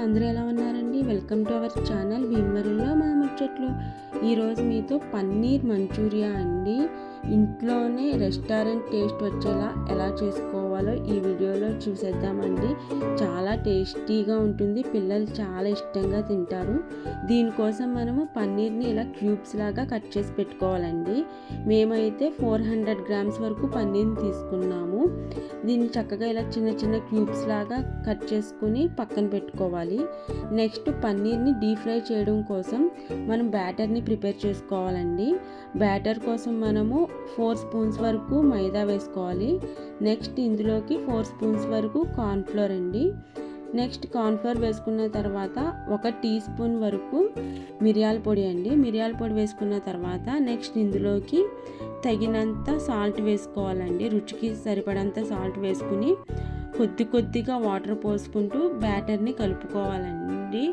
అందరూ ఎలా ఉన్నారండి? Welcome to our channel. భీమవరంలో మా ముచ్చట్లు. ఈరోజు మీతో పన్నీర్ మంచూరియా అండి. ఇంట్లోనే రెస్టారెంట్ టేస్ట్ వచ్చేలా ఎలా చేసుకోవాలో ఈ వీడియోలో చూసేద్దామండి. చాలా టేస్టీగా ఉంటుంది. పిల్లలు చాలా ఇష్టంగా తింటారు. దీనికోసం మనము పన్నీర్ని ఇలా క్యూబ్స్ లాగా కట్ చేసి పెట్టుకోవాలండి. మేమైతే ఫోర్ హండ్రెడ్ గ్రామ్స్ వరకు పన్నీర్ని తీసుకున్నాము. దీన్ని చక్కగా ఇలా చిన్న చిన్న క్యూబ్స్ లాగా కట్ చేసుకుని పక్కన పెట్టుకోవాలి. నెక్స్ట్ పన్నీర్ని డీప్ ఫ్రై చేయడం కోసం మనం బ్యాటర్ని ప్రిపేర్ చేసుకోవాలండి. బ్యాటర్ కోసం మనము ఫోర్ స్పూన్స్ వరకు మైదా వేసుకోవాలి. నెక్స్ట్ ఇందులోకి ఫోర్ స్పూన్స్ వరకు కార్న్ఫ్లోర్ అండి. నెక్స్ట్ కార్న్ఫ్లోర్ వేసుకున్న తర్వాత ఒక టీ స్పూన్ వరకు మిరియాల పొడి అండి. మిరియాల పొడి వేసుకున్న తర్వాత నెక్స్ట్ ఇందులోకి తగినంత సాల్ట్ వేసుకోవాలండి. రుచికి సరిపడంత సాల్ట్ వేసుకుని కొద్ది కొద్దిగా వాటర్ పోసుకుంటూ బ్యాటర్ని కలుపుకోవాలండి.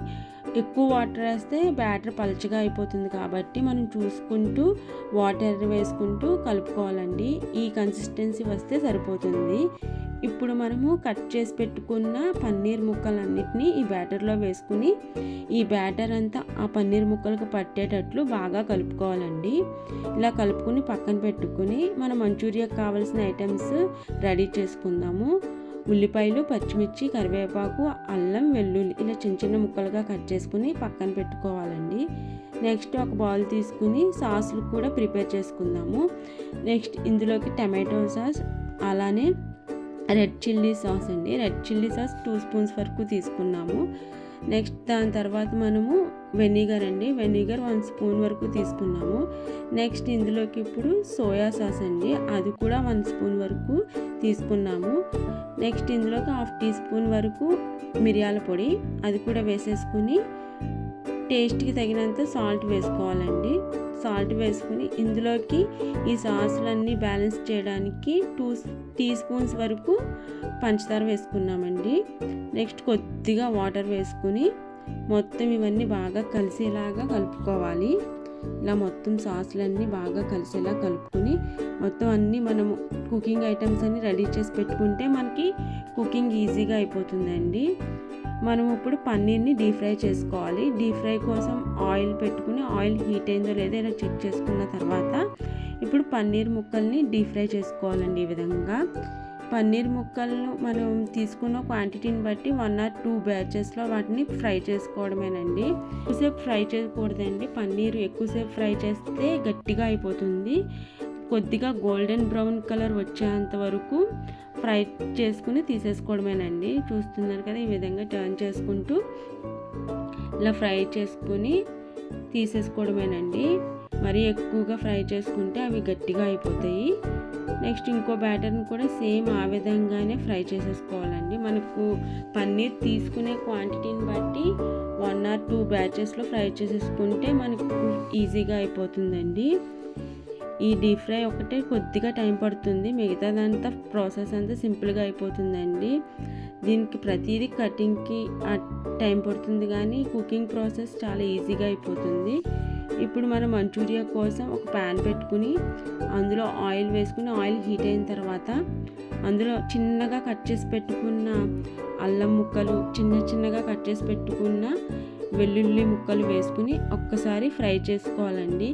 ఎక్కువ వాటర్ వేస్తే బ్యాటర్ పలచగా అయిపోతుంది కాబట్టి మనం చూసుకుంటూ వాటర్ వేసుకుంటూ కలుపుకోవాలండి. ఈ కన్సిస్టెన్సీ వస్తే సరిపోతుంది. ఇప్పుడు మనము కట్ చేసి పెట్టుకున్న పన్నీర్ ముక్కలన్నిటినీ ఈ బ్యాటర్లో వేసుకుని ఈ బ్యాటర్ అంతా ఆ పన్నీర్ ముక్కలకు పట్టేటట్లు బాగా కలుపుకోవాలండి. ఇలా కలుపుకుని పక్కన పెట్టుకుని మన మంచూరియాకి కావాల్సిన ఐటమ్స్ రెడీ చేసుకుందాము. ఉల్లిపాయలు పచ్చిమిర్చి కరివేపాకు అల్లం వెల్లుల్లి ఇలా చిన్న చిన్న ముక్కలుగా కట్ చేసుకుని పక్కన పెట్టుకోవాలండి. నెక్స్ట్ ఒక బౌల్ తీసుకుని సాసులు కూడా ప్రిపేర్ చేసుకుందాము. నెక్స్ట్ ఇందులోకి టమాటో సాస్ అలానే రెడ్ చిల్లీ సాస్ అండి. Red chilli sauce two spoons వరకు తీసుకున్నాము. నెక్స్ట్ దాని తర్వాత మనము వెనిగర్ అండి. వెనిగర్ వన్ స్పూన్ వరకు తీసుకున్నాము. నెక్స్ట్ ఇందులోకి ఇప్పుడు సోయా సాస్ అండి. అది కూడా వన్ స్పూన్ వరకు తీసుకున్నాము. నెక్స్ట్ ఇందులోకి హాఫ్ టీ స్పూన్ వరకు మిరియాల పొడి. అది కూడా వేసేసుకుని టేస్ట్కి తగినంత సాల్ట్ వేసుకోవాలండి. సాల్ట్ వేసుకుని ఇందులోకి ఈ సాసులన్నీ బ్యాలెన్స్ చేయడానికి టూ టీ స్పూన్స్ వరకు పంచదార వేసుకున్నామండి. నెక్స్ట్ కొద్దిగా వాటర్ వేసుకుని మొత్తం ఇవన్నీ బాగా కలిసేలాగా కలుపుకోవాలి. ఇలా మొత్తం సాసులన్నీ బాగా కలిసేలా కలుపుకొని మొత్తం అన్నీ మనము కుకింగ్ ఐటమ్స్ అన్నీ రెడీ చేసి పెట్టుకుంటే మనకి కుకింగ్ ఈజీగా అయిపోతుందండి. మనం ఇప్పుడు పన్నీర్ని డీప్ ఫ్రై చేసుకోవాలి. డీప్ ఫ్రై కోసం ఆయిల్ పెట్టుకుని ఆయిల్ హీట్ అయిందో లేదో ఇలా చెక్ చేసుకున్న తర్వాత ఇప్పుడు పన్నీర్ ముక్కల్ని డీప్ ఫ్రై చేసుకోవాలండి ఈ విధంగా. పన్నీర్ ముక్కలను మనం తీసుకున్న క్వాంటిటీని బట్టి వన్ ఆర్ టూ బ్యాచెస్లో వాటిని ఫ్రై చేసుకోవడమేనండి. ఎక్కువసేపు ఫ్రై చేయకూడదండి. పన్నీర్ ఎక్కువసేపు ఫ్రై చేస్తే గట్టిగా అయిపోతుంది. కొద్దిగా గోల్డెన్ బ్రౌన్ కలర్ వచ్చేంత వరకు ఫ్రై చేసుకుని తీసేసుకోవడమేనండి. చూస్తున్నారు కదా ఈ విధంగా టర్న్ చేసుకుంటూ ఇలా ఫ్రై చేసుకుని తీసేసుకోవడమేనండి. మరీ ఎక్కువగా ఫ్రై చేసుకుంటే అవి గట్టిగా అయిపోతాయి. నెక్స్ట్ ఇంకో బ్యాటర్ని కూడా సేమ్ ఆ విధంగానే ఫ్రై చేసేసుకోవాలండి. మనకు పన్నీర్ తీసుకునే క్వాంటిటీని బట్టి వన్ ఆర్ టూ బ్యాచెస్లో ఫ్రై చేసేసుకుంటే మనకు ఈజీగా అయిపోతుందండి. ఈ డీప్ ఫ్రై ఒకటే కొద్దిగా టైం పడుతుంది. మిగతాదంతా ప్రాసెస్ అంతా సింపుల్గా అయిపోతుందండి. దీనికి ప్రతిదీ కటింగ్కి టైం పడుతుంది కానీ కుకింగ్ ప్రాసెస్ చాలా ఈజీగా అయిపోతుంది. ఇప్పుడు మనం మంచూరియా కోసం ఒక ప్యాన్ పెట్టుకుని అందులో ఆయిల్ వేసుకుని ఆయిల్ హీట్ అయిన తర్వాత అందులో చిన్నగా కట్ చేసి పెట్టుకున్న అల్లం ముక్కలు చిన్న చిన్నగా కట్ చేసి పెట్టుకున్న వెల్లుల్లి ముక్కలు వేసుకుని ఒక్కసారి ఫ్రై చేసుకోవాలండి.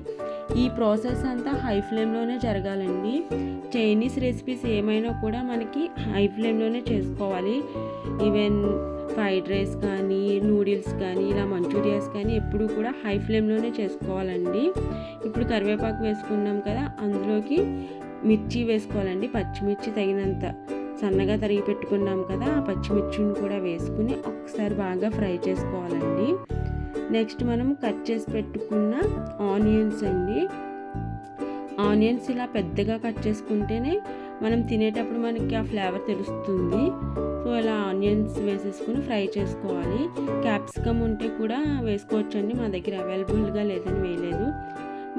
ఈ ప్రాసెస్ అంతా హై ఫ్లేమ్లోనే జరగాలండి. చైనీస్ రెసిపీస్ ఏమైనా కూడా మనకి హై ఫ్లేమ్లోనే చేసుకోవాలి. ఈవెన్ ఫ్రైడ్ రైస్ కానీ నూడిల్స్ కానీ ఇలా మంచూరియాస్ కానీ ఎప్పుడు కూడా హై ఫ్లేమ్లోనే చేసుకోవాలండి. ఇప్పుడు కరివేపాకు వేసుకున్నాం కదా అందులోకి మిర్చి వేసుకోవాలండి. పచ్చిమిర్చి తగినంత సన్నగా తరిగి పెట్టుకున్నాం కదా ఆ పచ్చిమిర్చిని కూడా వేసుకుని ఒకసారి బాగా ఫ్రై చేసుకోవాలండి. నెక్స్ట్ మనం కట్ చేసి పెట్టుకున్న ఆనియన్స్ అండి. ఆనియన్స్ ఇలా పెద్దగా కట్ చేసుకుంటేనే మనం తినేటప్పుడు మనకి ఆ ఫ్లేవర్ తెలుస్తుంది. సో ఇలా ఆనియన్స్ వేసేసుకుని ఫ్రై చేసుకోవాలి. క్యాప్సికమ్ ఉంటే కూడా వేసుకోవచ్చండి మా దగ్గర అవైలబుల్గా లేదని వేయలేదు.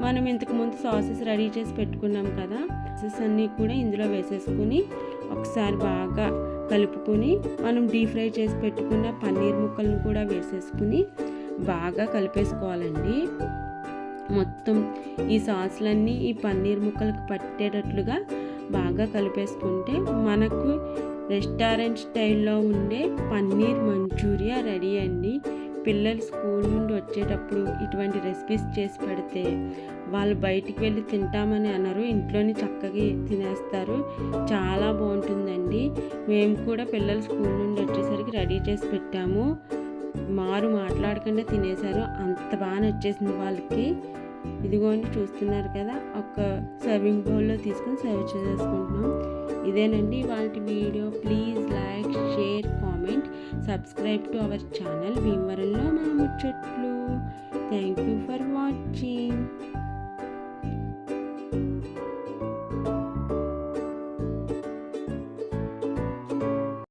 మనం ఇంతకుముందు సాసెస్ రెడీ చేసి పెట్టుకున్నాం కదా సాసెస్ అన్నీ కూడా ఇందులో వేసేసుకుని ఒకసారి బాగా కలుపుకొని మనం డీప్ ఫ్రై చేసి పెట్టుకున్న పన్నీర్ ముక్కలను కూడా వేసేసుకుని బాగా కలిపేసుకోవాలండి. మొత్తం ఈ సాసులన్నీ ఈ పన్నీర్ ముక్కలకు పట్టేటట్లుగా బాగా కలిపేసుకుంటే మనకు రెస్టారెంట్ స్టైల్లో ఉండే పన్నీర్ మంచూరియా రెడీ అండి. పిల్లలు స్కూల్ నుండి వచ్చేటప్పుడు ఇటువంటి రెసిపీస్ చేసి పెడితే వాళ్ళు బయటికి వెళ్ళి తింటామని అన్నారు ఇంట్లోనే చక్కగా తినేస్తారు. చాలా బాగుంటుందండి. మేము కూడా పిల్లలు స్కూల్ నుండి వచ్చేసరికి రెడీ చేసి పెట్టాము. మారు మాట్లాడకుండా తినేశారు. అంత బాగా నచ్చేసింది వాళ్ళకి. ఇదిగోండి చూస్తున్నారు కదా ఒక సర్వింగ్ బౌల్లో తీసుకొని సర్వ్ చేసుకుంటున్నాం ఇదేనండి వాళ్ళ video. Please like share comment subscribe to our channel భీమవరంలో మా ముచ్చట్లు. Thank you for watching